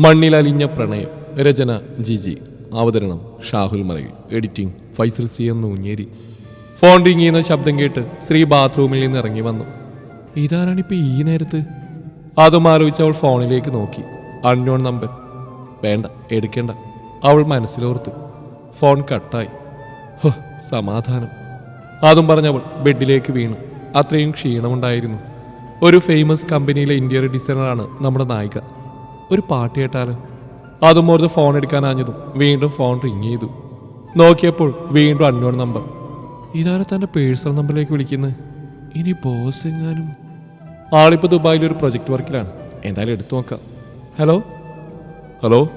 മണ്ണിലലിഞ്ഞ പ്രണയം. രചന ജിജി. അവതരണം ഷാഹുൽ മലയിൽ. എഡിറ്റിംഗ് ഫൈസൽ സി എന്ന് ഊഞ്ഞേരി ഫോൺ റിങ് ചെയ്യുന്ന ശബ്ദം കേട്ട് ശ്രീ ബാത്റൂമിൽ നിന്ന് ഇറങ്ങി വന്നു. ഇതാരാണിപ്പോ ഈ നേരത്ത്? അതും ആലോചിച്ച് അവൾ ഫോണിലേക്ക് നോക്കി. Unknown number. വേണ്ട എടുക്കേണ്ട. അവൾ മനസ്സിലോർത്തു. ഫോൺ കട്ടായി. സമാധാനം. അതും പറഞ്ഞവൾ ബെഡിലേക്ക് വീണു. അത്രയും ക്ഷീണമുണ്ടായിരുന്നു. ഒരു ഫേമസ് കമ്പനിയിലെ ഇന്റീരിയർ ഡിസൈനറാണ് നമ്മുടെ നായിക. ഒരു പാട്ട് കേട്ടാലോ. അതും ഓർത്ത് ഫോൺ എടുക്കാനാഞ്ഞതും വീണ്ടും ഫോൺ റിങ് ചെയ്തു. നോക്കിയപ്പോൾ വീണ്ടും അൺനോൺ നമ്പർ ഇതാരെ തന്റെ പേഴ്സണൽ നമ്പറിലേക്ക് വിളിക്കുന്നത് ഇനി ബോസ് എങ്ങാനും? ആളിപ്പോൾ ദുബായിൽ ഒരു പ്രൊജക്റ്റ് വർക്കിലാണ് എന്തായാലും എടുത്തു നോക്കാം. ഹലോ ഹലോ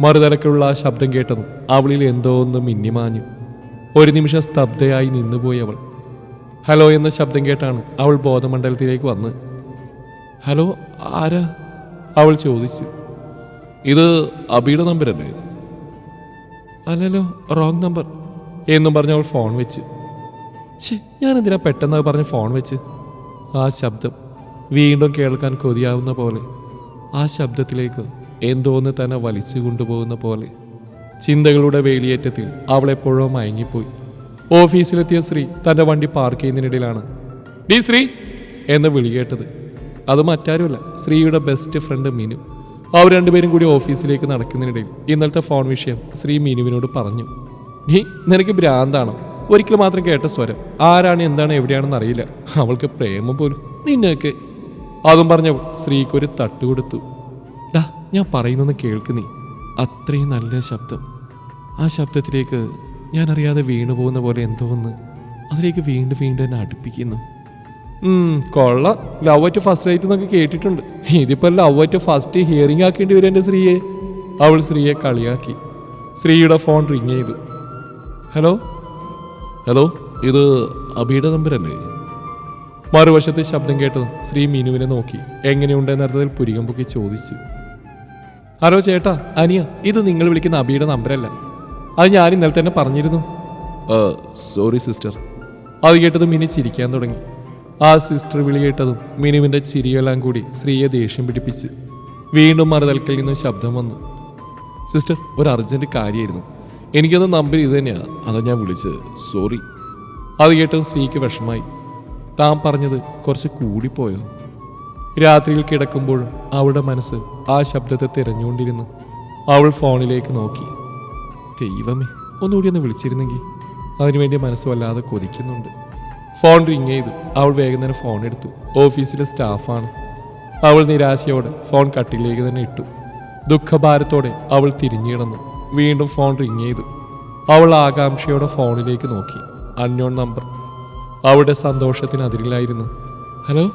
മറുതലക്കുള്ള ആ ശബ്ദം കേട്ടതും അവളിൽ എന്തോ ഒന്ന് മിന്നിമാഞ്ഞു ഒരു നിമിഷം സ്തബ്ധയായി നിന്നുപോയി അവൾ. ഹലോ എന്ന ശബ്ദം കേട്ടാണ് അവൾ ബോധമണ്ഡലത്തിലേക്ക് വന്ന്. ഹലോ ആരാ? അവൾ ചോദിച്ചു ഇത് അബിയുടെ നമ്പരല്ലേ അല്ലല്ലോ റോങ് നമ്പർ എന്നും പറഞ്ഞ് അവൾ ഫോൺ വെച്ച്. ഛേ ഞാൻ എന്തിനാ പെട്ടെന്ന് പറഞ്ഞ് ഫോൺ വെച്ച്? ആ ശബ്ദം വീണ്ടും കേൾക്കാൻ കൊതിയാവുന്ന പോലെ ആ ശബ്ദത്തിലേക്ക് എന്തോന്ന് തന്നെ വലിച്ചു കൊണ്ടുപോകുന്ന പോലെ ചിന്തകളുടെ വേലിയേറ്റത്തിൽ അവളെപ്പോഴോ മയങ്ങിപ്പോയി. ഓഫീസിലെത്തിയ ശ്രീ തന്റെ വണ്ടി പാർക്ക് ചെയ്യുന്നതിനിടയിലാണ്. ഡി ശ്രീ എന്ന് വിളി കേട്ടത്. അത് മറ്റാരുമല്ല ശ്രീയുടെ ബെസ്റ്റ് ഫ്രണ്ട് മീനു. അവർ രണ്ടുപേരും കൂടി ഓഫീസിലേക്ക് നടക്കുന്നതിനിടയിൽ ഇന്നലത്തെ ഫോൺ വിഷയം ശ്രീ മീനുവിനോട് പറഞ്ഞു. നീ നിനക്ക് ഭ്രാന്താണോ? ഒരിക്കൽ മാത്രം കേട്ട സ്വരം. ആരാണ് എന്താണ് എവിടെയാണെന്ന് അറിയില്ല. അവൾക്ക് പ്രേമം പോലും. നിന്നേക്ക് അതും പറഞ്ഞവൾ ശ്രീക്കൊരു തട്ട് കൊടുത്തു. ഡാ ഞാൻ പറയുന്നൊന്ന് കേൾക്ക് നീ. അത്രയും നല്ല ശബ്ദം. ആ ശബ്ദത്തിലേക്ക് ഞാൻ അറിയാതെ പോകുന്ന പോലെ എന്തോ ഒന്ന് അതിലേക്ക് വീണ്ടും വീണ്ടും എന്നെ അടുപ്പിക്കുന്നു. കൊള്ളാം. ലവ് അറ്റ് ഫസ്റ്റ് റൈറ്റ് എന്നൊക്കെ കേട്ടിട്ടുണ്ട്. ഇതിപ്പോ ലവ് അറ്റ് ഫസ്റ്റ് ഹിയറിംഗ് ആക്കേണ്ടി വരും എന്റെ ശ്രീയെ അവൾ ശ്രീയെ കളിയാക്കി. ശ്രീയുടെ ഫോൺ റിങ് ചെയ്തു. ഹലോ ഹലോ ഇത് അബിയുടെ നമ്പരല്ലേ? മറുവശത്ത് ശബ്ദം കേട്ടതും ശ്രീ മീനുവിനെ നോക്കി. എങ്ങനെയുണ്ടെന്നർത്ഥത്തിൽ പുരികം പൊക്കി ചോദിച്ചു. ഹലോ ചേട്ടാ അനിയ ഇത് നിങ്ങൾ വിളിക്കുന്ന അബിയുടെ നമ്പരല്ല. അത് ഞാൻ ഇന്നലെ തന്നെ പറഞ്ഞിരുന്നു. സോറി സിസ്റ്റർ അത് കേട്ടത് മിനി ചിരിക്കാൻ തുടങ്ങി. ആ സിസ്റ്റർ വിളി കേട്ടതും മിനുവിന്റെ ചിരിയെല്ലാം കൂടി ശ്രീയെ ദേഷ്യം പിടിപ്പിച്ച് വീണ്ടും മറുതൽക്കൽ നിന്ന് ശബ്ദം വന്നു. സിസ്റ്റർ ഒരു അർജന്റ് കാര്യമായിരുന്നു എനിക്കത് നമ്പർ ഇത് തന്നെയാണ് അതാ ഞാൻ വിളിച്ചത്. സോറി. അത് കേട്ടതും സ്ത്രീക്ക് വിഷമായി താൻ പറഞ്ഞത് കുറച്ച് കൂടിപ്പോയോ? രാത്രിയിൽ കിടക്കുമ്പോഴും അവളുടെ മനസ്സ് ആ ശബ്ദത്തെ തിരഞ്ഞുകൊണ്ടിരുന്നു. അവൾ ഫോണിലേക്ക് നോക്കി. ദൈവമേ ഒന്നുകൂടി ഒന്ന് വിളിച്ചിരുന്നെങ്കിൽ അതിനുവേണ്ടി മനസ്സ് വല്ലാതെ കൊതിക്കുന്നുണ്ട്. ഫോൺ റിങ് ചെയ്തു. അവൾ വേഗം തന്നെ ഫോൺ എടുത്തു. ഓഫീസിലെ സ്റ്റാഫാണ്. അവൾ നിരാശയോടെ ഫോൺ കട്ടിലേക്ക് തന്നെ ഇട്ടു. ദുഃഖഭാരത്തോടെ അവൾ തിരിഞ്ഞിടന്നു വീണ്ടും ഫോൺ റിങ് ചെയ്തു. അവൾ ആകാംക്ഷയോടെ ഫോണിലേക്ക് നോക്കി. Unknown number. അവളുടെ സന്തോഷത്തിന് അതിരിലായിരുന്നു. ഹലോ?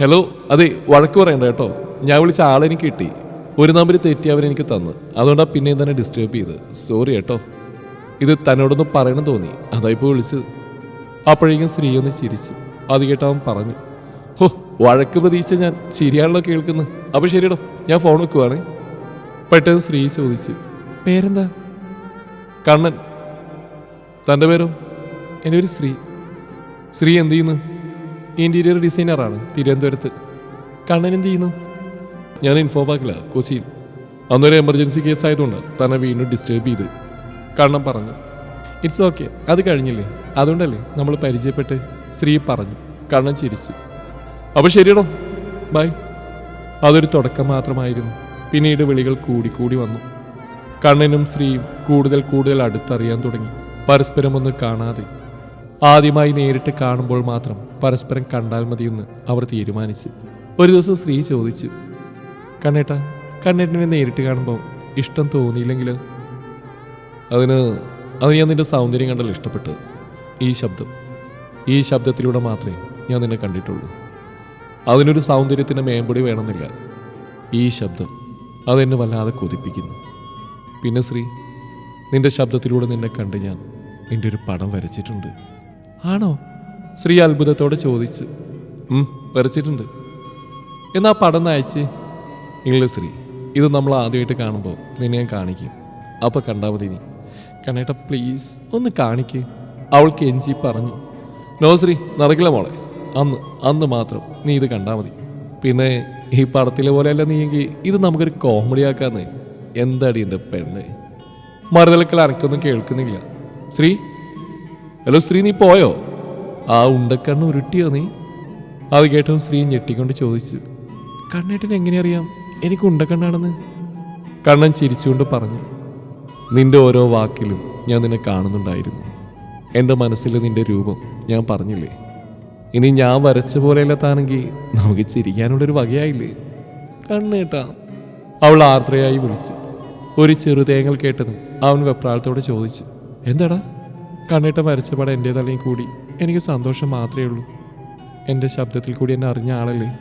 ഹലോ? അതെ വഴക്ക് പറയണ്ട കേട്ടോ. ഞാൻ വിളിച്ച ആളെനിക്ക് കിട്ടി. ഒരു നമ്പർ തെറ്റി അവരെനിക്ക് തന്നു. അതുകൊണ്ടാണ് പിന്നെയും തന്നെ ഡിസ്റ്റേബ് ചെയ്ത്. സോറി കേട്ടോ. ഇത് തന്നോടൊന്ന് പറയണം തോന്നി. അതായിപ്പോൾ വിളിച്ചത്. അപ്പോഴേക്കും സ്ത്രീ ഒന്ന് ചിരിച്ചു. അത് കേട്ടവൻ പറഞ്ഞു ഹോ വഴക്ക് പ്രതീക്ഷിച്ച ഞാൻ ശരിയാണല്ലോ കേൾക്കുന്നത്. അപ്പോൾ ശരിയടോ ഞാൻ ഫോൺ വെക്കുവാണ്. പെട്ടെന്ന് സ്ത്രീ ചോദിച്ചു പേരെന്താ? കണ്ണൻ. തന്റെ പേരോ? എന്റെ ഒരു സ്ത്രീ സ്ത്രീ എന്ത് ചെയ്യുന്നു? ഇന്റീരിയർ ഡിസൈനറാണ് തിരുവനന്തപുരത്ത്. കണ്ണൻ എന്ത് ചെയ്യുന്നു? ഞാൻ ഇൻഫോപാക്കില്ല കൊച്ചിയിൽ. അന്നൊരു എമർജൻസി കേസ് ആയതുകൊണ്ട് തന്നെ വീണ്ടും ഡിസ്റ്റേബ് ചെയ്ത്. കണ്ണൻ പറഞ്ഞു ഇറ്റ്സ് ഓക്കെ അത് കഴിഞ്ഞില്ലേ? അതുകൊണ്ടല്ലേ നമ്മൾ പരിചയപ്പെട്ട്? ശ്രീ പറഞ്ഞു. കണ്ണൻ ചിരിച്ചു. അപ്പോൾ ശരിയടോ. ബൈ അതൊരു തുടക്കം മാത്രമായിരുന്നു. പിന്നീട് വിളികൾ കൂടിക്കൂടി വന്നു. കണ്ണനും ശ്രീയും കൂടുതൽ കൂടുതൽ അടുത്തറിയാൻ തുടങ്ങി. പരസ്പരം ഒന്ന് കാണാതെ. ആദ്യമായി നേരിട്ട് കാണുമ്പോൾ മാത്രം പരസ്പരം കണ്ടാൽ മതിയെന്ന് അവർ തീരുമാനിച്ചു. ഒരു ദിവസം ശ്രീ ചോദിച്ചു. കണ്ണേട്ടാ കണ്ണേട്ടനെ നേരിട്ട് കാണുമ്പോൾ ഇഷ്ടം തോന്നിയില്ലെങ്കിൽ അതിന് അത് ഞാൻ നിന്റെ സൗന്ദര്യം കണ്ടാൽ ഇഷ്ടപ്പെട്ടത് ഈ ശബ്ദം. ഈ ശബ്ദത്തിലൂടെ മാത്രമേ ഞാൻ നിന്നെ കണ്ടിട്ടുള്ളൂ. അതിനൊരു സൗന്ദര്യത്തിന് മേമ്പൊടി വേണമെന്നില്ല. ഈ ശബ്ദം അതെന്നെ വല്ലാതെ കൊതിപ്പിക്കുന്നു. പിന്നെ ശ്രീ നിന്റെ ശബ്ദത്തിലൂടെ നിന്നെ കണ്ട് ഞാൻ നിന്റെ ഒരു പടം വരച്ചിട്ടുണ്ട്. ആണോ? ശ്രീ അത്ഭുതത്തോടെ ചോദിച്ച്. വരച്ചിട്ടുണ്ട്. എന്നാ പടം നയച്ച്? ഇല്ല ശ്രീ ഇത് നമ്മൾ ആദ്യമായിട്ട് കാണുമ്പോൾ നിന്നെ ഞാൻ കാണിക്കും. അപ്പോൾ കണ്ടാൽ മതി നീ കണ്ണേട്ട പ്ലീസ് ഒന്ന് കാണിക്ക്. അവൾക്ക് എഞ്ചി പറഞ്ഞു. നോസ്രി നടക്കില്ല മോളെ. അന്ന് അന്ന് മാത്രം നീ ഇത് കണ്ടാൽ മതി. പിന്നെ ഈ പടത്തിലെ പോലെയല്ല നീയെങ്കിൽ ഇത് നമുക്കൊരു കോമഡി ആക്കാന്ന്. എന്താടി എന്റെ പെണ്ണ്? മറുതലക്കൽ അനക്കൊന്നും കേൾക്കുന്നില്ല. ശ്രീ? ഹലോ ശ്രീ നീ പോയോ? ആ ഉണ്ടക്കണ്ണ് ഉരുട്ടിയോ നീ? അത് കേട്ടവും ശ്രീ ഞെട്ടിക്കൊണ്ട് ചോദിച്ചു. കണ്ണേട്ടൻ എങ്ങനെ അറിയാം എനിക്ക് ഉണ്ടക്കണ്ണാണെന്ന്. കണ്ണൻ ചിരിച്ചുകൊണ്ട് പറഞ്ഞു. നിന്റെ ഓരോ വാക്കിലും ഞാൻ നിന്നെ കാണുന്നുണ്ടായിരുന്നു. എന്റെ മനസ്സിൽ നിന്റെ രൂപം ഞാൻ പറഞ്ഞില്ലേ? ഇനി ഞാൻ വരച്ച പോലെയല്ല താണെങ്കിൽ നമുക്ക് ചിരിക്കാനുള്ളൊരു വകയായില്ലേ? കണ്ണേട്ടാ അവൾ ആർദ്രയായി വിളിച്ചു. ഒരു ചെറുതേങ്ങൽ കേട്ടതും അവൻ വെപ്രാളത്തോടെ ചോദിച്ചു എന്താടാ? കണ്ണേട്ട വരച്ച പടം എന്റേതല്ലെങ്കിൽ കൂടി എനിക്ക് സന്തോഷം മാത്രമേ ഉള്ളൂ. എന്റെ ശബ്ദത്തിൽ കൂടി എന്നെ അറിഞ്ഞ ആളല്ലേ?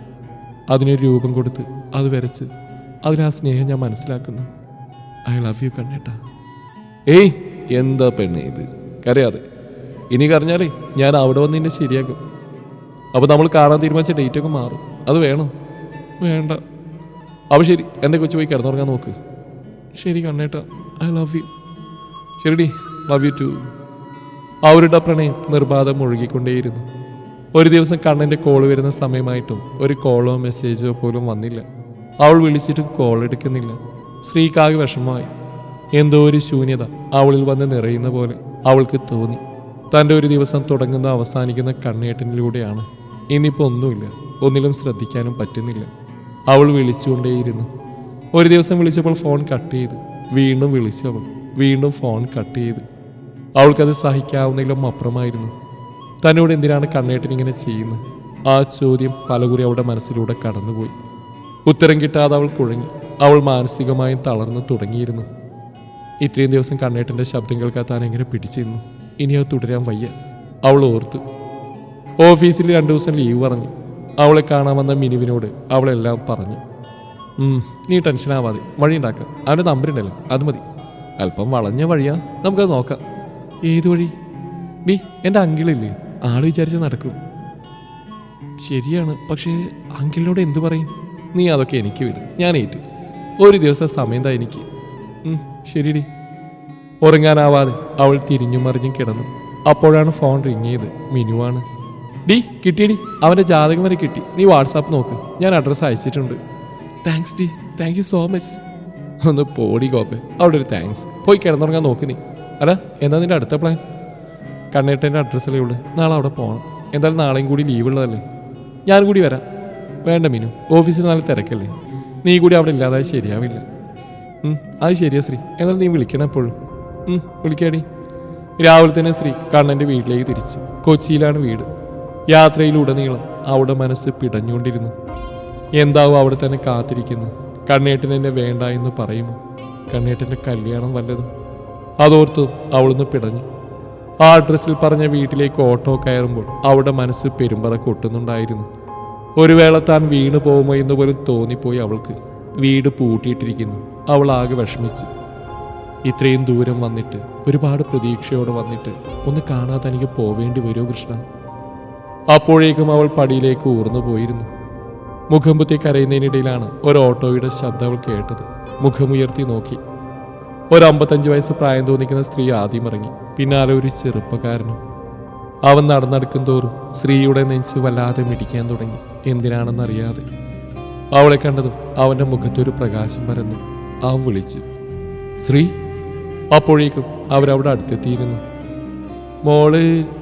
അതിനൊരു രൂപം കൊടുത്ത് അത് വരച്ച് അതിന് സ്നേഹം ഞാൻ മനസ്സിലാക്കുന്നു. ഐ ലവ് യു കണ്ണേട്ടാ. ഏയ് എന്താ പെണ്ണെ ഇത്? കരയാതെ. ഇനി കരഞ്ഞാലേ ഞാൻ അവിടെ വന്ന് നിന്നെ ശരിയാക്കും. അപ്പോൾ നമ്മൾ കാണാൻ തീരുമാനിച്ച ഡേറ്റൊക്കെ മാറും. അത് വേണോ? വേണ്ട. അപ്പോൾ ശരി എന്റെ കൊച്ചു പോയി കിടന്നുറങ്ങാൻ നോക്ക്. ശരി കണ്ണേട്ട ഐ ലവ് യു ശരിടി ലവ് യു ടു അവരുടെ പ്രണയം നിർബാധം മുഴുകിക്കൊണ്ടേയിരുന്നു. ഒരു ദിവസം കണ്ണന്റെ കോൾ വരുന്ന സമയമായിട്ടും ഒരു കോളോ മെസ്സേജോ പോലും വന്നില്ല. അവൾ വിളിച്ചിട്ടും കോൾ എടുക്കുന്നില്ല. ശ്രീക്കാകെ വിഷമമായി. എന്തോ ഒരു ശൂന്യത അവളിൽ വന്ന് നിറയുന്ന പോലെ അവൾക്ക് തോന്നി. തന്റെ ഒരു ദിവസം തുടങ്ങുന്ന അവസാനിക്കുന്ന കണ്ണേട്ടനിലൂടെയാണ്. ഇനിയിപ്പോൾ ഒന്നുമില്ല. ഒന്നിലും ശ്രദ്ധിക്കാനും പറ്റുന്നില്ല. അവൾ വിളിച്ചുകൊണ്ടേയിരുന്നു. ഒരു ദിവസം വിളിച്ചപ്പോൾ ഫോൺ കട്ട് ചെയ്തു. വീണ്ടും വിളിച്ചു അവൾ. വീണ്ടും ഫോൺ കട്ട് ചെയ്തു. അവൾക്കത് സഹിക്കാവുന്നതിലും അപ്പുറമായിരുന്നു. തന്നോട് എന്തിനാണ് കണ്ണേട്ടൻ ഇങ്ങനെ ചെയ്യുന്നത്? ആ ചോദ്യം പലകുറി അവളുടെ മനസ്സിലൂടെ കടന്നുപോയി. ഉത്തരം കിട്ടാതെ അവൾ കുഴങ്ങി. അവൾ മാനസികമായും തളർന്നു തുടങ്ങിയിരുന്നു. ഇത്രയും ദിവസം കണ്ണേട്ടന്റെ ശബ്ദം കേൾക്കാൻ താൻ എങ്ങനെ പിടിച്ചിരുന്നു. ഇനി അത് തുടരാൻ വയ്യ. അവൾ ഓർത്തു. ഓഫീസിൽ രണ്ടു ദിവസം ലീവ് പറഞ്ഞു. അവളെ കാണാമെന്ന മിനുവിനോട് അവളെല്ലാം പറഞ്ഞു. നീ ടെൻഷനാവാതെ വഴി ഉണ്ടാക്കാം. അവന്റെ നമ്പറുണ്ടല്ലോ അത് മതി. അല്പം വളഞ്ഞ വഴിയാ. നമുക്കത് നോക്കാം. ഏത് വഴി? നീ എന്റെ അങ്കിളില്ലേ? ആൾ വിചാരിച്ച് നടക്കും. ശരിയാണ്. പക്ഷേ അങ്കിളിനോട് എന്തു പറയും? നീ അതൊക്കെ എനിക്ക് വിടും. ഞാൻ ഏറ്റു ഒരു ദിവസം സമയം താ എനിക്ക്. ശരിടി. ഉറങ്ങാനാവാതെ അവൾ തിരിഞ്ഞു മറിഞ്ഞും കിടന്നു. അപ്പോഴാണ് ഫോൺ റിങ് ചെയ്ത്. മിനുവാണ് ഡി കിട്ടിയടി. അവന്റെ ജാതകം വരെ കിട്ടി. നീ വാട്സാപ്പ് നോക്ക്. ഞാൻ അഡ്രസ്സ് അയച്ചിട്ടുണ്ട്. താങ്ക്സ് ഡി. താങ്ക് യു സോ മച്ച് ഒന്ന് പോടി കോപ്പെ അവിടെ ഒരു താങ്ക്സ് പോയി കിടന്നുറങ്ങാൻ നോക്ക് നീ. അല്ല എന്താ നിന്റെ അടുത്ത പ്ലാൻ കണ്ണേട്ടന്റെ അഡ്രസ്സല്ലേ ഉള്ളു. നാളെ അവിടെ പോകണം എന്തായാലും നാളെയും കൂടി ലീവ് ഉള്ളതല്ലേ? ഞാൻ കൂടി വരാം. വേണ്ട മീനു. ഓഫീസിൽ നാളെ തിരക്കല്ലേ? നീ കൂടി അവിടെ ഇല്ലാതായി ശരിയാവില്ല. അത് ശരിയാ ശ്രീ. എന്നാൽ നീ വിളിക്കണം എപ്പോഴും. വിളിക്കാടി. രാവിലെ തന്നെ ശ്രീ കണ്ണന്റെ വീട്ടിലേക്ക് തിരിച്ചു. കൊച്ചിയിലാണ് വീട്. യാത്രയിലുടനീളം അവിടെ മനസ്സ് പിടഞ്ഞുകൊണ്ടിരുന്നു. എന്താവും അവിടെ തന്നെ കാത്തിരിക്കുന്നു? കണ്ണേട്ടൻ എന്നെ വേണ്ട എന്ന് പറയുമോ? കണ്ണേട്ടന്റെ കല്യാണം വല്ലതും? അതോർത്ത് അവളൊന്ന് പിടഞ്ഞു. ആ അഡ്രസ്സിൽ പറഞ്ഞ വീട്ടിലേക്ക് ഓട്ടോ കയറുമ്പോൾ അവിടെ മനസ്സ് പെരുമ്പറ കൊട്ടുന്നുണ്ടായിരുന്നു. ഒരു വേള താൻ വീണു പോകുമോ എന്ന് പോലും തോന്നിപ്പോയി അവൾക്ക്. വീട് പൂട്ടിയിട്ടിരിക്കുന്നു. അവൾ ആകെ വിഷമിച്ചു. ഇത്രയും ദൂരം വന്നിട്ട് ഒരുപാട് പ്രതീക്ഷയോടെ വന്നിട്ട് ഒന്ന് കാണാതെ എനിക്ക് പോവേണ്ടി വരുമോ കൃഷ്ണ? അപ്പോഴേക്കും അവൾ പടിയിലേക്ക് ഊർന്നു പോയിരുന്നു. മുഖംപുത്തി കരയുന്നതിനിടയിലാണ് ഒരു ഓട്ടോയുടെ ശബ്ദം അവൾ കേട്ടത്. മുഖമുയർത്തി നോക്കി. ഒരു അമ്പത്തഞ്ച് വയസ്സ് പ്രായം തോന്നിക്കുന്ന സ്ത്രീ ആദ്യം ഇറങ്ങി. പിന്നാലെ ഒരു ചെറുപ്പക്കാരനും. അവൻ നടന്നെടുക്കും തോറും സ്ത്രീയുടെ നെഞ്ച് വല്ലാതെ മിടിക്കാൻ തുടങ്ങി. എന്തിനാണെന്നറിയാതെ. അവളെ കണ്ടതും അവന്റെ മുഖത്തൊരു പ്രകാശം പരന്നു. അവൻ വിളിച്ചു ശ്രീ അപ്പോഴേക്കും അവരവിടെ അടുത്തെത്തിയിരുന്നു. മോൾ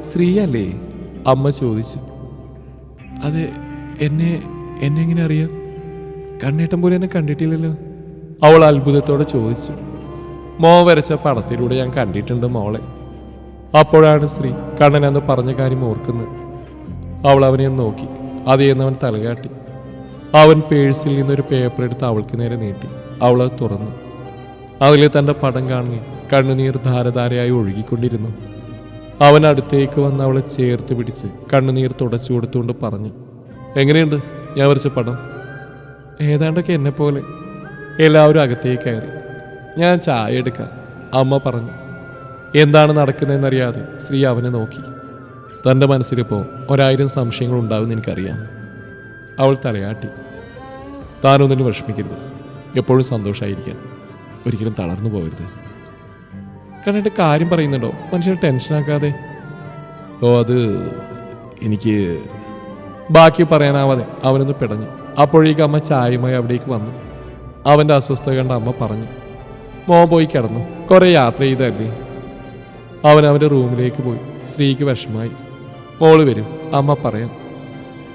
ശ്രീ അല്ലേ അമ്മ ചോദിച്ചു. അതെ എന്നെ എന്നെ എങ്ങനെ അറിയാം? കണ്ണേട്ടൻ പോലെ എന്നെ കണ്ടിട്ടില്ലല്ലോ. അവൾ അത്ഭുതത്തോടെ ചോദിച്ചു. മോ വരച്ച പടത്തിലൂടെ ഞാൻ കണ്ടിട്ടുണ്ട് മോളെ. അപ്പോഴാണ് ശ്രീ കണ്ണൻ എന്ന് പറഞ്ഞ കാര്യം ഓർക്കുന്നത്. അവൾ അവനെ നോക്കി. അതേന്നവൻ തലകാട്ടി. അവൻ പേഴ്സിൽ നിന്നൊരു പേപ്പർ എടുത്ത് അവൾക്ക് നേരെ നീട്ടി. അവൾ തുറന്നു. അതിലെ തന്റെ പടം കാണുകയും കണ്ണുനീർ ധാരധാരയായി ഒഴുകിക്കൊണ്ടിരുന്നു. അവൻ അടുത്തേക്ക് വന്ന് അവളെ ചേർത്ത് പിടിച്ച് കണ്ണുനീർ തുടച്ചു കൊടുത്തുകൊണ്ട് പറഞ്ഞു എങ്ങനെയുണ്ട്? ഞാൻ വരച്ച പടം? ഏതാണ്ടൊക്കെ എന്നെ പോലെ. എല്ലാവരും അകത്തേക്ക് കയറി. ഞാൻ ചായ എടുക്കാം അമ്മ പറഞ്ഞു. എന്താണ് നടക്കുന്നതെന്നറിയാതെ ശ്രീ അവനെ നോക്കി. തന്റെ മനസ്സിലിപ്പോൾ ഒരായിരം സംശയങ്ങൾ ഉണ്ടാവുമെന്ന് എനിക്കറിയാം അവൾ തലയാട്ടി. താനൊന്നിനും വിഷമിക്കരുത്. എപ്പോഴും സന്തോഷമായിരിക്കണം ഒരിക്കലും തളർന്നു പോകരുത്. കണ്ടിട്ട് കാര്യം പറയുന്നുണ്ടോ? മനുഷ്യനെ ടെൻഷനാക്കാതെ ഓ അത് എനിക്ക് ബാക്കി പറയാനാവാതെ അവനൊന്ന് പിടഞ്ഞു. അപ്പോഴേക്കും അമ്മ ചായയുമായി അവിടേക്ക് വന്നു. അവന്റെ അസ്വസ്ഥത കണ്ട അമ്മ പറഞ്ഞു മോൻ പോയി കിടന്നു. കുറേ യാത്ര ചെയ്തല്ലേ അവൻ അവന്റെ റൂമിലേക്ക് പോയി. സ്ത്രീക്ക് വിഷമായി മോൾ വരും അമ്മ പറയാം.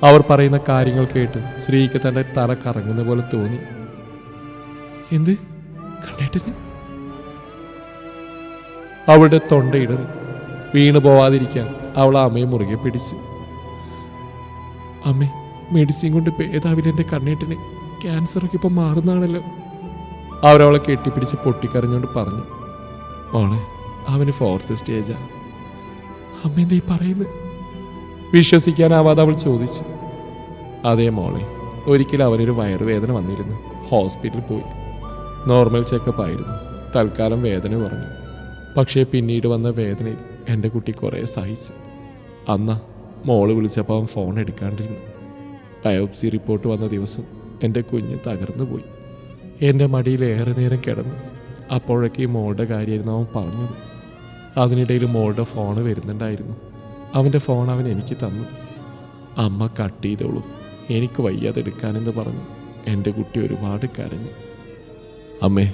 അവർ പറയുന്ന കാര്യങ്ങൾ കേട്ട് സ്ത്രീക്ക് തന്റെ തല കറങ്ങുന്ന പോലെ തോന്നി. എന്ത്? കണ്ടേട്ടന് അവളുടെ തൊണ്ടയിടറി വീണു പോവാതിരിക്കാൻ അവൾ അമ്മയെ മുറുകെ പിടിച്ച്. അമ്മേ മെഡിസിൻ കൊണ്ട് ഭേദാവില്ല എന്റെ കണ്ണേട്ടന്? ക്യാൻസറൊക്കെ ഇപ്പം മാറുന്നതാണല്ലോ അവരവളെ കെട്ടിപ്പിടിച്ച് പൊട്ടിക്കറിഞ്ഞുകൊണ്ട് പറഞ്ഞു. മോളെ അവന് ഫോർത്ത് സ്റ്റേജാ അമ്മ എന്താ ഈ പറയുന്നത്? വിശ്വസിക്കാനാവാതെ അവൾ ചോദിച്ചു. അതേ മോളെ ഒരിക്കലും അവനൊരു വയറുവേദന വന്നിരുന്നു. ഹോസ്പിറ്റലിൽ പോയി. നോർമൽ ചെക്കപ്പ് ആയിരുന്നു. തൽക്കാലം വേദന കുറഞ്ഞു. പക്ഷേ പിന്നീട് വന്ന വേദനയിൽ എന്റെ കുട്ടി കുറേ സഹിച്ചു. അന്ന മോൾ വിളിച്ചപ്പോൾ അവൻ ഫോൺ എടുക്കാണ്ടിരുന്നു. ബയോപ്സി റിപ്പോർട്ട് വന്ന ദിവസം എന്റെ കുഞ്ഞ് തകർന്നു പോയി. എന്റെ മടിയിൽ ഏറെ നേരം കിടന്നു. അപ്പോഴൊക്കെ ഈ മോളുടെ കാര്യമായിരുന്നു അവൻ പറഞ്ഞത്. അതിനിടയിൽ മോളുടെ ഫോൺ വരുന്നുണ്ടായിരുന്നു. അവന്റെ ഫോൺ അവൻ എനിക്ക് തന്നു. അമ്മ കട്ട് ചെയ്തോളൂ. എനിക്ക് വയ്യാതെ എടുക്കാനെന്ന് പറഞ്ഞു. എന്റെ കുട്ടി ഒരുപാട് കരഞ്ഞു. അമ്മേ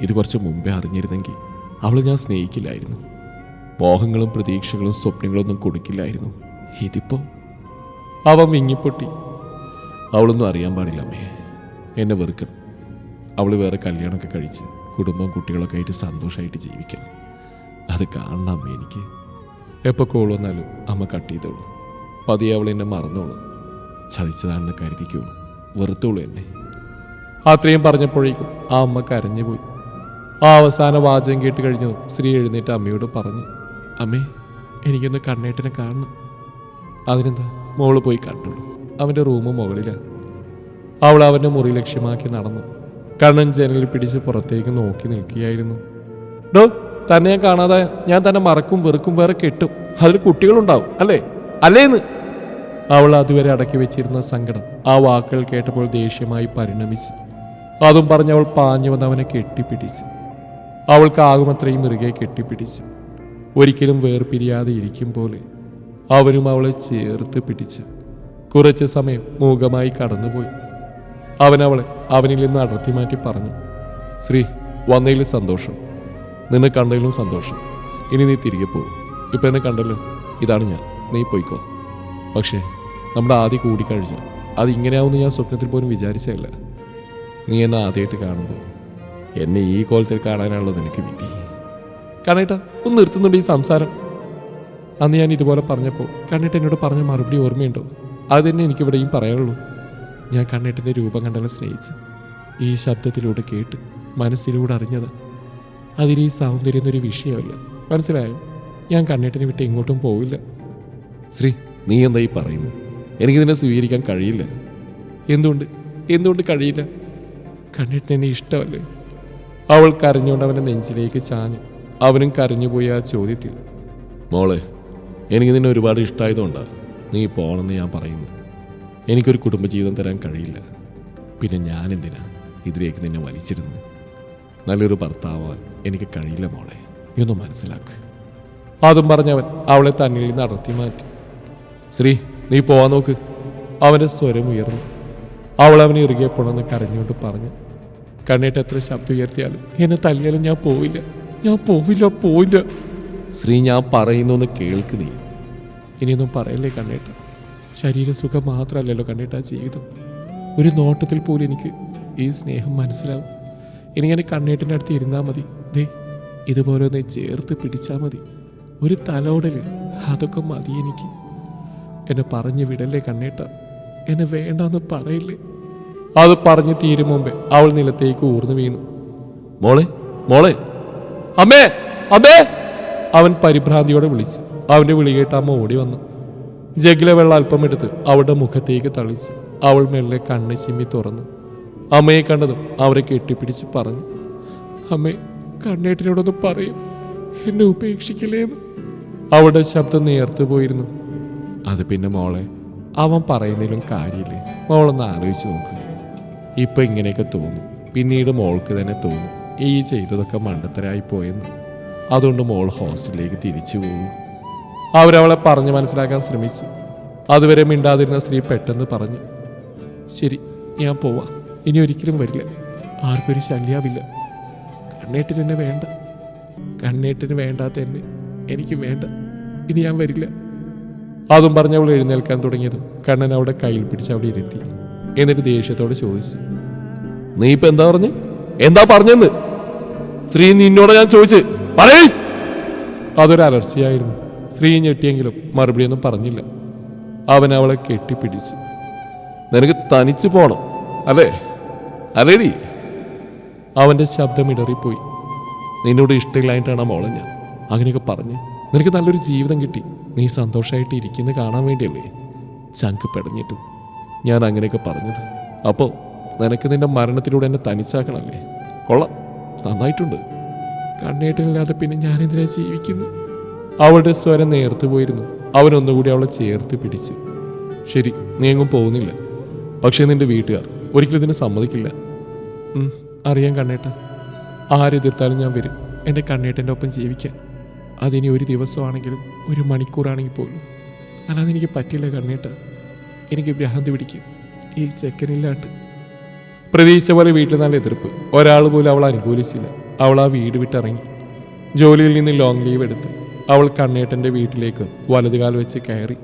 ഇത് കുറച്ച് മുമ്പേ അറിഞ്ഞിരുന്നെങ്കിൽ അവളെ ഞാൻ സ്നേഹിക്കില്ലായിരുന്നു. മോഹങ്ങളും പ്രതീക്ഷകളും സ്വപ്നങ്ങളൊന്നും കൊടുക്കില്ലായിരുന്നു. ഇതിപ്പോ അവൻ വിങ്ങിപ്പൊട്ടി അവളൊന്നും അറിയാൻ പാടില്ല അമ്മേ. എന്നെ വെറുക്കണം. അവൾ വേറെ കല്യാണമൊക്കെ കഴിച്ച് കുടുംബം കുട്ടികളൊക്കെ ആയിട്ട് സന്തോഷമായിട്ട് ജീവിക്കണം. അത് കാണണം അമ്മ എനിക്ക്. എപ്പോൾ കോൾ വന്നാലും അമ്മ കട്ട് ചെയ്തോളൂ. പതിയെ അവൾ എന്നെ മറന്നോളൂ. ചതിച്ചതാണെന്ന് കരുതിക്കോളൂ. വെറുത്തോളൂ എന്നെ. അത്രയും പറഞ്ഞപ്പോഴേക്കും ആ അമ്മ കരഞ്ഞുപോയി. ആ അവസാന വാചകം കേട്ട് കഴിഞ്ഞതും സ്ത്രീ എഴുന്നേറ്റ് അമ്മയോട് പറഞ്ഞു അമ്മേ എനിക്കൊന്ന് കണ്ണേട്ടനെ കാണണം. അതിനെന്താ? മോൾ പോയി കണ്ടുള്ളൂ അവന്റെ റൂം മുകളിലാണ് അവൾ അവന്റെ മുറി ലക്ഷ്യമാക്കി നടന്നു. കണ്ണൻ ജനലിൽ പിടിച്ച് പുറത്തേക്ക് നോക്കി നിൽക്കുകയായിരുന്നു. ഡോ തന്നെ ഞാൻ കാണാതെ ഞാൻ തന്നെ മറക്കും വെറുക്കും വേറെ കെട്ടും. അതിൽ കുട്ടികളുണ്ടാവും അല്ലേ? അല്ലേന്ന്? അവൾ അതുവരെ അടക്കി വെച്ചിരുന്ന സങ്കടം ആ വാക്കുകൾ കേട്ടപ്പോൾ ദേഷ്യമായി പരിണമിച്ചു. അതും പറഞ്ഞ് അവൾ പാഞ്ഞു വന്ന് അവനെ കെട്ടിപ്പിടിച്ചു. അവൾക്ക് ആകുമത്രയും ഇറുകെ കെട്ടിപ്പിടിച്ചു. ഒരിക്കലും വേർപിരിയാതെ ഇരിക്കും പോലെ അവനും അവളെ ചേർത്ത് പിടിച്ചു. കുറച്ച് സമയം മൂകമായി കടന്നുപോയി. അവൻ അവളെ അവനിൽ നിന്ന് അടർത്തി മാറ്റി പറഞ്ഞു ശ്രീ വന്നതിൽ സന്തോഷം. നിന്നെ കണ്ടതിലും സന്തോഷം. ഇനി നീ തിരികെ പോകും ഇപ്പം എന്നെ കണ്ടല്ലോ. ഇതാണ് ഞാൻ. നീ പോയിക്കോ. പക്ഷേ നമ്മുടെ ആദ്യ കൂടിക്കാഴ്ച അത് ഇങ്ങനെയാവുമെന്ന് ഞാൻ സ്വപ്നത്തിൽ പോലും വിചാരിച്ചതല്ല. നീ എന്നെ ആദ്യമായിട്ട് കാണുമ്പോൾ എന്നെ ഈ കോലത്തിൽ കാണാനുള്ളത് എനിക്ക് വിധി. കണ്ണേട്ടാ ഒന്ന് നിർത്തുന്നുണ്ട് ഈ സംസാരം. അന്ന് ഞാൻ ഇതുപോലെ പറഞ്ഞപ്പോൾ കണ്ണേട്ട എന്നോട് പറഞ്ഞ മറുപടി ഓർമ്മയുണ്ടോ? അത് തന്നെ എനിക്കിവിടെയും പറയാനുള്ളൂ. ഞാൻ കണ്ണേട്ടന്റെ രൂപം കണ്ടനെ സ്നേഹിച്ച്. ഈ ശബ്ദത്തിലൂടെ കേട്ട് മനസ്സിലൂടെ അറിഞ്ഞത് അതിൽ ഈ സൗന്ദര്യം എന്നൊരു വിഷയമല്ല. മനസ്സിലായോ? ഞാൻ കണ്ണേട്ടനെ വിട്ട് ഇങ്ങോട്ടും പോവില്ല. ശ്രീ നീ എന്തായി പറയുന്നു എനിക്കിതിനെ സ്വീകരിക്കാൻ കഴിയില്ല. എന്തുകൊണ്ട്? എന്തുകൊണ്ട് കഴിയില്ല? കണ്ണേട്ടൻ എന്നെ ഇഷ്ടമല്ലേ? അവൾ കരഞ്ഞുകൊണ്ട് അവന്റെ നെഞ്ചിലേക്ക് ചാഞ്ഞു. അവനും കരഞ്ഞുപോയി ആ ചോദ്യത്തിൽ. മോളെ എനിക്ക് നിന്നെ ഒരുപാട് ഇഷ്ടമായതുകൊണ്ടാണ് നീ പോകണമെന്ന് ഞാൻ പറയുന്നു എനിക്കൊരു കുടുംബജീവിതം തരാൻ കഴിയില്ല. പിന്നെ ഞാൻ എന്തിനാ ഇതിലേക്ക് നിന്നെ വലിച്ചിരുന്നു നല്ലൊരു ഭർത്താവാൻ എനിക്ക് കഴിയില്ല മോളെ. നീ ഒന്ന് മനസ്സിലാക്ക്. അതും പറഞ്ഞവൻ അവളെ തന്നിൽ നിന്ന് അടർത്തി മാറ്റി. ശ്രീ നീ പോവാൻ നോക്ക്. അവന്റെ സ്വരം ഉയർന്നു. അവൾ അവനെ ഇറുകിയപ്പോഴെന്ന് കരഞ്ഞുകൊണ്ട് പറഞ്ഞു. കണ്ണേട്ട് എത്ര ശബ്ദം ഉയർത്തിയാലും. എന്നെ തല്ലിയാലും ഞാൻ പോവില്ല. ഞാൻ പോവില്ല പോവില്ല. ശ്രീ ഞാൻ പറയുന്നൊന്ന് കേൾക്ക് നീ. ഇനിയൊന്നും പറയല്ലേ കണ്ണേട്ട. ശരീരസുഖം മാത്രമല്ലല്ലോ കണ്ണേട്ട ജീവിതം. ഒരു നോട്ടത്തിൽ പോലും എനിക്ക് ഈ സ്നേഹം മനസ്സിലാവും. ഇനി ഞാൻ കണ്ണേട്ടിന്റെ അടുത്ത് ഇരുന്നാൽ മതി. ദേ ഇതുപോലെ ഒന്ന് ചേർത്ത് പിടിച്ചാൽ മതി. ഒരു തലോടൽ അതൊക്കെ മതി എനിക്ക്. എന്നെ പറഞ്ഞു വിടല്ലേ കണ്ണേട്ട. എന്നെ വേണ്ടെന്ന് പറയില്ലേ. അത് പറഞ്ഞു തീരും മുമ്പേ അവൾ നിലത്തേക്ക് ഊർന്നു വീണു. മോളെ മോളെ. അമ്മേ അമ്മേ. അവൻ പരിഭ്രാന്തിയോടെ വിളിച്ചു അവന്റെ വിളി കേട്ട് അമ്മ ഓടി വന്നു. ജഗിലെ വെള്ളം അല്പം എടുത്ത് അവളുടെ മുഖത്തേക്ക് തളിച്ചു അവൾ മെല്ലെ കണ്ണ് ചിമ്മി തുറന്നു. അമ്മയെ കണ്ടതും അവരെ കെട്ടിപ്പിടിച്ച് പറഞ്ഞു അമ്മേ കണ്ണേട്ടിനോടൊന്ന് പറയും. എന്നെ ഉപേക്ഷിക്കില്ലേന്ന്. അവളുടെ ശബ്ദം നേർത്തു പോയിരുന്നു. അത് പിന്നെ മോളെ അവൻ പറയുന്നതിലും കാര്യമില്ലേ? മോളൊന്ന് ആലോചിച്ച് നോക്ക്. ഇപ്പൊ ഇങ്ങനെയൊക്കെ തോന്നും. പിന്നീട് മോൾക്ക് തന്നെ തോന്നും. ഈ ചെയ്തതൊക്കെ മണ്ടത്തരായി പോയെന്ന്. അതുകൊണ്ട് മോൾ ഹോസ്റ്റലിലേക്ക് തിരിച്ചു പോകും. അവരവളെ പറഞ്ഞു മനസ്സിലാക്കാൻ ശ്രമിച്ചു. അതുവരെ മിണ്ടാതിരുന്ന സ്ത്രീ പെട്ടെന്ന് പറഞ്ഞു ശരി ഞാൻ പോവാം. ഇനി ഒരിക്കലും വരില്ല. ആർക്കൊരു ശല്യാവില്ല. കണ്ണേട്ടിന് എന്നെ വേണ്ട. കണ്ണേട്ടിന് വേണ്ടാത്ത എന്നെ എനിക്ക് വേണ്ട. ഇനി ഞാൻ വരില്ല. അതും പറഞ്ഞ് അവൾ എഴുന്നേൽക്കാൻ തുടങ്ങിയതും കണ്ണൻ അവിടെ കയ്യിൽ പിടിച്ച് അവിടെ ഇരുത്തി. എന്നിട്ട് ദേഷ്യത്തോട് ചോദിച്ചു. നീ ഇപ്പൊ എന്താ പറഞ്ഞു? എന്താ പറഞ്ഞെന്ന്? സ്ത്രീ നിന്നോട് ഞാൻ ചോദിച്ചു. പറയേ. അതൊരു അലർച്ചയായിരുന്നു. സ്ത്രീ ഞെട്ടിയെങ്കിലും മറുപടിയൊന്നും പറഞ്ഞില്ല. അവൻ അവളെ കെട്ടിപ്പിടിച്ചു. നിനക്ക് തനിച്ചു പോണം അല്ലേ? അല്ലേടി? അവന്റെ ശബ്ദം ഇടറിപ്പോയി. നിന്നോട് ഇഷ്ടമില്ലായിട്ടാണ് മോളെ ഞാൻ. അങ്ങനെയൊക്കെ പറഞ്ഞ് നിനക്ക് നല്ലൊരു ജീവിതം കിട്ടി. നീ സന്തോഷമായിട്ട് ഇരിക്കുന്ന കാണാൻ വേണ്ടിയല്ലേ? ചങ്ക് പെടഞ്ഞിട്ടും. ഞാൻ അങ്ങനെയൊക്കെ പറഞ്ഞത്. അപ്പോൾ നിനക്ക് നിന്റെ മരണത്തിലൂടെ എന്നെ തനിച്ചാക്കണമല്ലേ? കൊള്ളാം. നന്നായിട്ടുണ്ട്. കണ്ണേട്ടില്ലാതെ പിന്നെ ഞാൻ ഞാനെന്തിനാ ജീവിക്കുന്നു? അവളുടെ സ്വരം നേർത്തു പോയിരുന്നു. അവനൊന്നുകൂടി അവളെ ചേർത്ത് പിടിച്ച്. ശരി നീ എങ്ങും പോകുന്നില്ല. പക്ഷേ നിന്റെ വീട്ടുകാർ ഒരിക്കലും ഇതിനെ സമ്മതിക്കില്ല. അറിയാം കണ്ണേട്ട. ആരെതിർത്താലും ഞാൻ വരും. എന്റെ കണ്ണേട്ടന്റെ ഒപ്പം ജീവിക്കാൻ. അതിനി ഒരു ദിവസമാണെങ്കിലും ഒരു മണിക്കൂറാണെങ്കിൽ പോലും. അല്ലാതെ എനിക്ക് പറ്റില്ല കണ്ണേട്ട. എനിക്ക് ഭ്രാന്തി പിടിക്കും. ഈ ചെക്കനില്ലാണ്ട്. പ്രതീക്ഷിച്ച പോലെ വീട്ടിൽ നല്ല എതിർപ്പ്. ഒരാൾ പോലും അവൾ അനുകൂലിച്ചില്ല. അവൾ ആ വീട് വിട്ടിറങ്ങി. ജോലിയിൽ നിന്ന് ലോങ് ലീവ് എടുത്ത് അവൾ കണ്ണേട്ടന്റെ വീട്ടിലേക്ക് വലതുകാൽ വെച്ച് കയറി.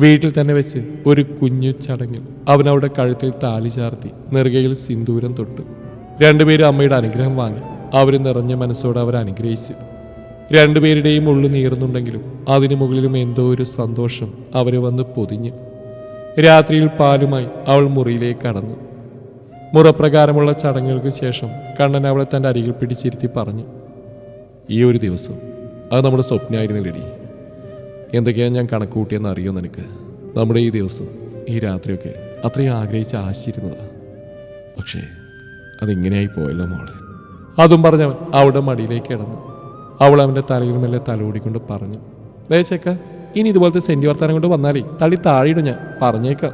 വീട്ടിൽ തന്നെ വെച്ച് ഒരു കുഞ്ഞു ചടങ്ങിൽ അവൻ അവളുടെ കഴുത്തിൽ താലി ചാർത്തി നെറുകയിൽ സിന്ദൂരം തൊട്ടു. രണ്ടുപേരും അമ്മയുടെ അനുഗ്രഹം വാങ്ങി. അവർ നിറഞ്ഞ മനസ്സോടെ അവർ അനുഗ്രഹിച്ചു. രണ്ടുപേരുടെയും ഉള്ളു നീറുന്നുണ്ടെങ്കിലും അതിനു മുകളിലും എന്തോ ഒരു സന്തോഷം അവരെ വന്ന് പൊതിഞ്ഞു. രാത്രിയിൽ പാലുമായി അവൾ മുറിയിലേക്ക് കടന്നു. മുറപ്രകാരമുള്ള ചടങ്ങുകൾക്ക് ശേഷം കണ്ണൻ അവളെ തന്റെ അരികിൽ പിടിച്ചിരുത്തി പറഞ്ഞു ഈ ഒരു ദിവസം അത് നമ്മുടെ സ്വപ്നമായിരുന്നില്ലടി. എന്തൊക്കെയാണ് ഞാൻ കണക്ക് കൂട്ടിയെന്ന് അറിയോ നിനക്ക്? നമ്മുടെ ഈ ദിവസം ഈ രാത്രിയൊക്കെ അത്രയും ആഗ്രഹിച്ച് ആശിച്ചിരുന്നതാ. പക്ഷേ അതിങ്ങനെയായി പോയല്ലോ മോൾ? അതും പറഞ്ഞവൻ അവളുടെ മടിയിലേക്ക് കിടന്നു. അവൾ അവന്റെ തലയിൽ മെല്ലെ തലോടിക്കൊണ്ട് പറഞ്ഞു ദേ ചേക്ക ഇനി ഇതുപോലത്തെ സെന്റി വർത്താനം കൊണ്ട് വന്നാലേ തള്ളി താഴെയിടും ഞാൻ. പറഞ്ഞേക്കാം.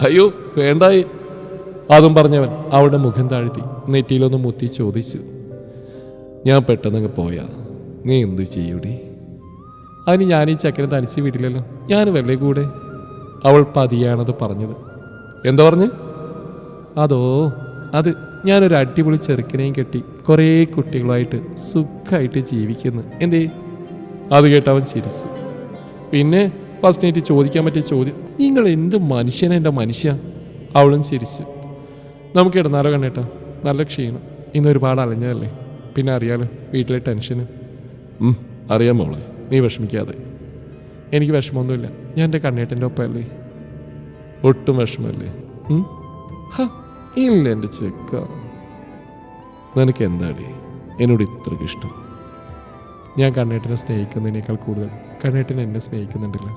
അയ്യോ വേണ്ടായി. അതും പറഞ്ഞവൻ അവളുടെ മുഖം താഴ്ത്തി നെറ്റിയിലൊന്ന് മുത്തി ചോദിച്ചു. ഞാൻ പെട്ടെന്നങ്ങ് പോയാ. നീ എന്തു ചെയ്യൂടി? അതിന് ഞാൻ ഈ ചക്കനെ തനിച്ച് വിടില്ലല്ലോ. ഞാൻ വെള്ളേ കൂടെ. അവൾ പതിയാണത് പറഞ്ഞത്. എന്താ പറഞ്ഞ്? അതോ അത് ഞാനൊരു അടിപൊളി ചെറുക്കനെയും കെട്ടി കുറേ കുട്ടികളായിട്ട് സുഖമായിട്ട് ജീവിക്കുന്നു. എന്തേ? അത് കേട്ടവൻ ചിരിച്ചു. പിന്നെ ഫസ്റ്റ് നൈറ്റ് ചോദിക്കാൻ പറ്റിയ ചോദ്യം നിങ്ങൾ എന്ത് മനുഷ്യനെ? എന്റെ മനുഷ്യ? അവളും ചിരിച്ചു. നമുക്ക് ഇടന്നാലോ കണ്ണേട്ടാ? നല്ല ക്ഷീണം. ഇന്ന് ഒരുപാട് അലഞ്ഞതല്ലേ? പിന്നെ അറിയാലോ വീട്ടിലെ ടെൻഷന്. അറിയാം മോളെ. നീ വിഷമിക്കാതെ. എനിക്ക് വിഷമമൊന്നുമില്ല. ഞാൻ എന്റെ കണ്ണേട്ടന്റെ ഒപ്പമല്ലേ? ഒട്ടും വിഷമല്ലേ? ഹ, ഇല്ല എന്റെ ചെക്ക. നിനക്ക് എന്താടി? എന്നോട് ഇത്രയ്ക്ക് ഇഷ്ടം. ഞാൻ കണ്ണേട്ടനെ സ്നേഹിക്കുന്നതിനേക്കാൾ കൂടുതൽ കണ്ണേട്ടൻ എന്നെ സ്നേഹിക്കുന്നുണ്ടല്ലോ.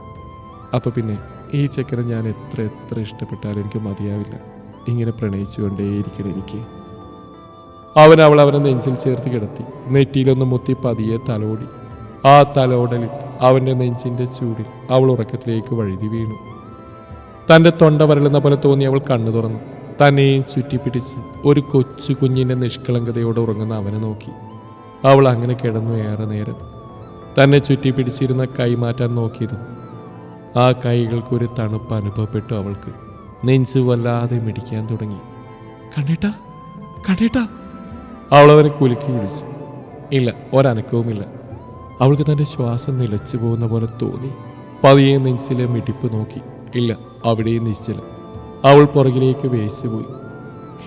അപ്പോൾ പിന്നെ ഈ ചെക്കനെ ഞാൻ എത്ര എത്ര ഇഷ്ടപ്പെട്ടാലും എനിക്ക് മതിയാവില്ല. ഇങ്ങനെ പ്രണയിച്ചുകൊണ്ടേയിരിക്കണം എനിക്ക്. അവൻ അവൾ അവനെ നെഞ്ചിൽ ചേർത്ത് കിടത്തി. നെറ്റിയിലൊന്ന് മുത്തി പതിയെ തലോടി. ആ തലോടലിൽ അവന്റെ നെഞ്ചിന്റെ ചൂടിൽ അവൾ ഉറക്കത്തിലേക്ക് വഴുതി വീണു. തന്റെ തൊണ്ട വരളുന്ന പോലെ തോന്നി അവൾ കണ്ണു തുറന്നു. തന്നെയും ചുറ്റിപ്പിടിച്ച് ഒരു കൊച്ചു കുഞ്ഞിന്റെ നിഷ്കളങ്കതയോടെ ഉറങ്ങുന്ന അവനെ നോക്കി. അവൾ അങ്ങനെ കിടന്നു ഏറെ നേരം. തന്നെ ചുറ്റി പിടിച്ചിരുന്ന കൈ മാറ്റാൻ നോക്കിയതും ആ കൈകൾക്ക് ഒരു തണുപ്പ് അനുഭവപ്പെട്ടു അവൾക്ക്. നെഞ്ചു വല്ലാതെ മിടിക്കാൻ തുടങ്ങി. കണ്ണേട്ടാ അവൾ അവനെ കുലുക്കി വിളിച്ചു. ഇല്ല ഒരനക്കവുമില്ല. അവൾക്ക് തന്റെ ശ്വാസം നിലച്ചു പോകുന്ന പോലെ തോന്നി. പതിയെ നെഞ്ചിലെ മിടിപ്പ് നോക്കി. ഇല്ല അവിടെയും നിശ്ചലം. അവൾ പുറകിലേക്ക് വേച്ചു പോയി.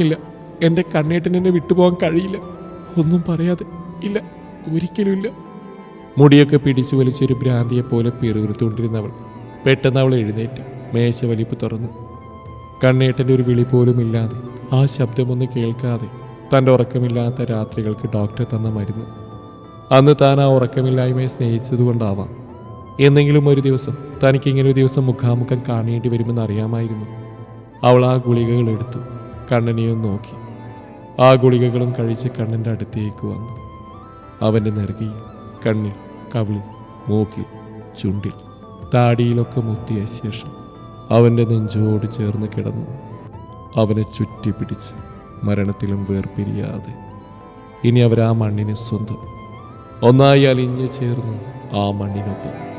ഇല്ല എന്റെ കണ്ണേട്ടൻ എന്നെ വിട്ടുപോകാൻ കഴിയില്ല. ഒന്നും പറയാതെ. ഇല്ല ഒരിക്കലും ഇല്ല. മുടിയൊക്കെ പിടിച്ചു വലിച്ചൊരു ഭ്രാന്തിയെ പോലെ പിറുവിറുത്തുകൊണ്ടിരുന്നവൾ പെട്ടെന്ന് അവൾ എഴുന്നേറ്റ് മേശ വലിപ്പ് തുറന്നു. കണ്ണേട്ടന്റെ ഒരു വിളി പോലും ഇല്ലാതെ ആ ശബ്ദമൊന്നും കേൾക്കാതെ തന്റെ ഉറക്കമില്ലാത്ത രാത്രികൾക്ക് ഡോക്ടർ തന്ന മരുന്ന്. അന്ന് താൻ ആ ഉറക്കമില്ലായ്മയെ സ്നേഹിച്ചതുകൊണ്ടാവാം. എന്നെങ്കിലും ഒരു ദിവസം തനിക്ക് ഇങ്ങനെ ഒരു ദിവസം മുഖാമുഖം കാണേണ്ടി വരുമെന്ന് അറിയാമായിരുന്നു. അവൾ ആ ഗുളികകൾ എടുത്തു കണ്ണനെയും നോക്കി. ആ ഗുളികകളും കഴിച്ച് കണ്ണന്റെ അടുത്തേക്ക് വന്നു. അവന്റെ നെറുകയിൽ കണ്ണിൽ കവിളിൽ മൂക്കിൽ ചുണ്ടിൽ താടിയിലൊക്കെ മുത്തിയ ശേഷം അവന്റെ നെഞ്ചോട് ചേർന്ന് കിടന്നു. അവനെ ചുറ്റി പിടിച്ച് മരണത്തിലും വേർപിരിയാതെ. ഇനി അവർ ആ മണ്ണിന് സ്വന്തം. ഒന്നായി അലിഞ്ഞു ചേർന്ന് ആ മണ്ണിനൊപ്പം.